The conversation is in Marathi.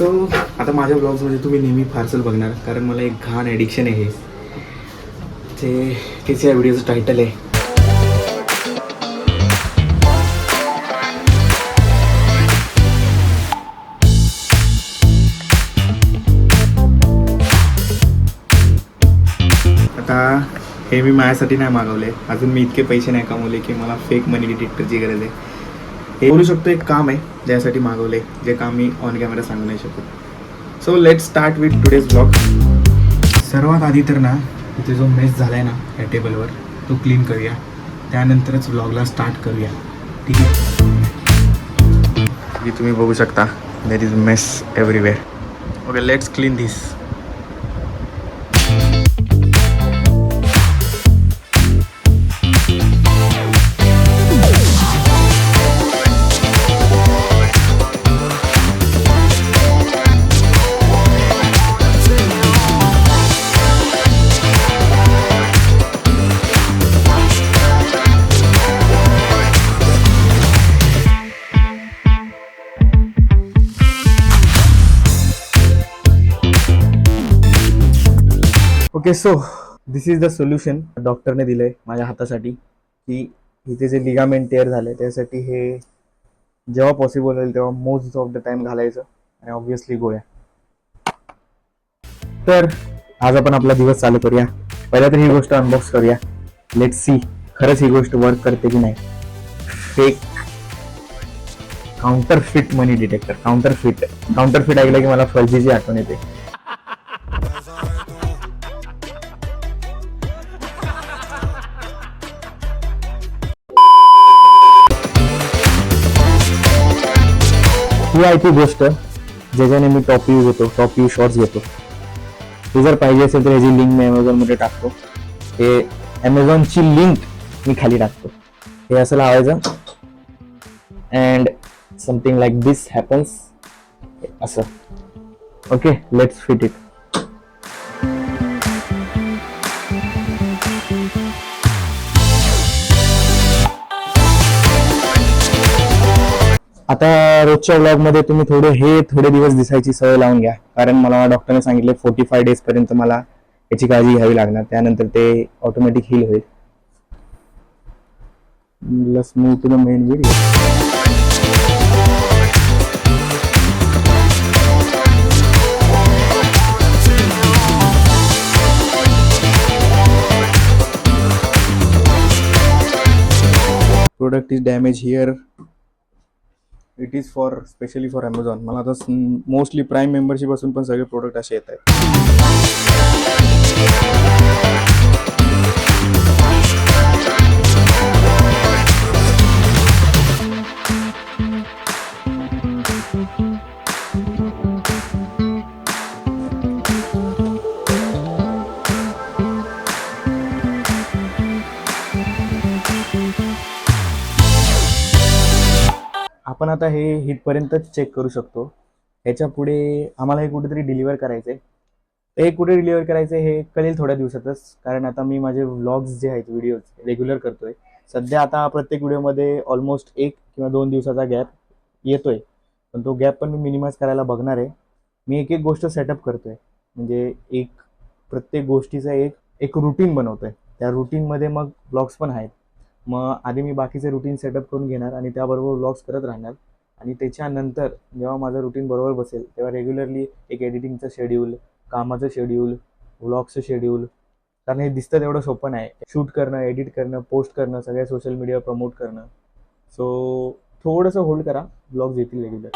आता माझ्या ब्लॉग्समध्ये तुम्ही नेहमी पार्सल बघणार कारण मला एक घाण ॲडिक्शन आहे हे. ते तेच या व्हिडिओचं टायटल आहे. आता हे मी माझ्यासाठी नाही मागवले. अजून मी इतके पैसे नाही कमवले की मला फेक मनी डिटेक्टरची गरज आहे. हे बोलू शकतो एक काम आहे ज्यासाठी मागवले जे काम मी ऑन कॅमेरा सांगू नाही शकत. So let start with today's blog सर्वात आधी तर ना इथे जो मेस झाला आहे ना या टेबलवर तो क्लीन करूया. त्यानंतरच ब्लॉगला स्टार्ट करूया. ठीक आहे? तुम्ही बघू शकता there is mess everywhere okay let's clean this okay so this is the solution डॉक्टरने दिलंय माझ्या हातासाठी की इथे जे लिगामेंट टेअर झाले त्यासाठी हे जेव्हा पॉसिबल होईल तेव्हा मोस्ट ऑफ द टाइम घालायचं आणि ऑब्विसली गोळ्या. तर आज आपण आपला दिवस चालू करूया. पहिल्या तर ही गोष्ट अनबॉक्स करूया. लेट सी खरंच ही गोष्ट वर्क करते की नाही? Fake counterfeit money detector counterfeit counterfeit ऐकलं की मला फर्जीची आठवण येते. ही आहे ती गोष्ट ज्याच्याने मी टॉप व्ह्यू घेतो टॉप व्ह्यू शॉर्ट्स घेतो. ती जर पाहिजे असेल तर ह्याची लिंक मी ॲमेझॉनमध्ये टाकतो. हे ॲमेझॉनची लिंक मी खाली टाकतो. हे असं लावायचं. And something like this happens असं. ओके लेट्स फिट इट आता रोजच्या व्लॉगमध्ये तुम्ही थोडे हे थोडे दिवस दिसायची सवय लावून घ्या. कारण मला डॉक्टरने सांगितले फोर्टी फाय डेज पर्यंत मला याची काळजी घ्यावी लागणार. त्यानंतर ते ऑटोमॅटिक हील होईल. Let's move to the main video product is damage here it is for specially for Amazon मला आता मोस्टली प्राईम मेंबरशिप असून पण सगळे प्रोडक्ट असे येत आहेत. आपण आता हे हिटपर्यंतच चेक करू शकतो. ह्याच्या पुढे आम्हाला हे कुठेतरी डिलिव्हर करायचं आहे ते कुठे डिलिव्हर करायचं आहे हे कळेल थोड्या दिवसातच कारण आता मी माझे व्लॉग्स जे आहेत व्हिडिओज रेग्युलर करतोय. सध्या आता प्रत्येक व्हिडिओमध्ये ऑलमोस्ट एक किंवा दोन दिवसाचा गॅप येतोय. पण तो गॅप पण मी मिनिमाइज करायला बघणार आहे. मी एक एक गोष्ट सेटअप करतोय. म्हणजे एक प्रत्येक गोष्टीचा एक एक रुटीन बनवतोय. त्या रुटीनमध्ये मग ब्लॉग्स पण आहेत. मग आधी मी बाकीचे रुटीन सेटअप करून घेणार आणि त्याबरोबर व्लॉग्स करत राहणार. आणि त्याच्यानंतर जेव्हा माझं रुटीन बरोबर बसेल तेव्हा रेग्युलरली एक एडिटिंगचं शेड्यूल कामाचं शेड्यूल व्लॉगचं शेड्यूल कारण हे दिसतं तेवढं सोपं नाही. शूट करणं एडिट करणं पोस्ट करणं सगळ्या सोशल मीडिया प्रमोट करणं. सो थोडंसं होल्ड करा. ब्लॉग्स येतील रेग्युलर